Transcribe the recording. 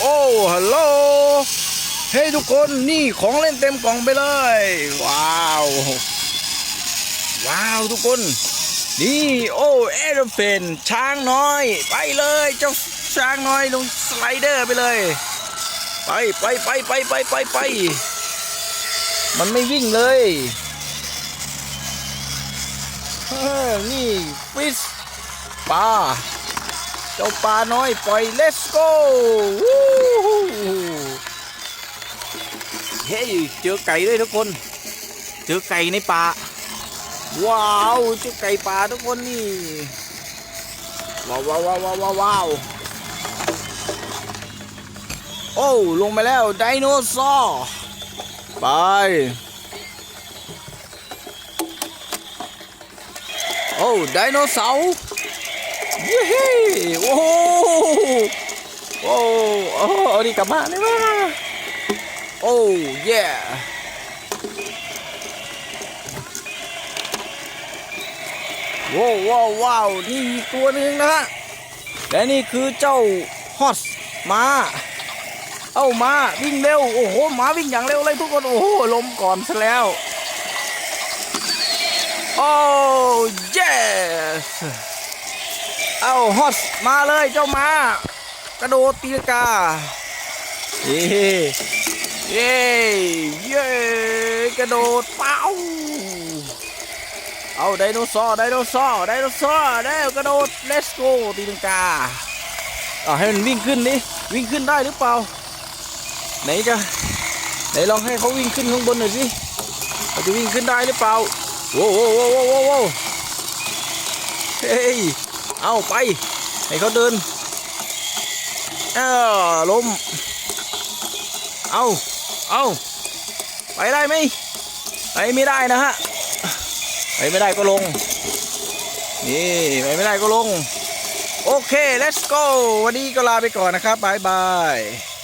โอ้ฮัลโหลเฮ้ยทุกคนนี่ของเล่นเต็มกล่องไปเลย ว้าว ว้าวทุกคน นี่โอ้เอโรเพนช้างน้อย ไปเลยเจ้าช้างน้อยลงสไลเดอร์ไปเลย ไปไปไปไปไปไปไปมันไม่วิ่งเลยนี่ฟิสปลา เจ้าปลาน้อยปล่อย let's go วู้ฮู้เฮ้ยเจอไก่ด้วยทุกคน เจอไก่ในป่า ว้าวเจ้าไก่ป่าทุกคนนี่ว้าวว้าวว้าวว้าวว้าวว้าวโอ้ลงไปแล้วไดโนเสาร์ไปโอ้ไดโนเสาร์เย้ โอ้โหโอ้โอ้เอาดีกลับบ้านได้ไหมโอ้เย่ว้าวว้าวว้าวนี่ตัวหนึ่งนะฮะและนี่คือเจ้าฮอสมาเอ้ามาวิ่งเร็ว โอ้โหมาวิ่งอย่างเร็วเลยทุกคน โอ้โหล้มก่อนซะแล้ว โอ้เยส เอ้าฮอสมาเลยเจ้ามากระโดดตีกาเย้เย้เย้กระโดดเป้าเอาไดโนเสาร์ไดโนเสาร์ไดโนเสาร์ได้กระโดด let's go ตีลังกาเอาให้มันวิ่งขึ้นดิวิ่งขึ้นได้หรือเปล่า ไหนจะไหนลองให้เขาวิ่งขึ้นข้างบนหน่อยสิเขาจะวิ่งขึ้นได้หรือเปล่าโว้โว้โว้โว้โว้โว้เฮ้ย เอาไป ให้เขาเดินเออล้ม เอาเอาไปได้ไหมไปไม่ได้นะฮะ ไปไม่ได้ก็ลง นี่ไปไม่ได้ก็ลง โอเค let's go วันนี้ก็ลาไปก่อนนะครับบายบาย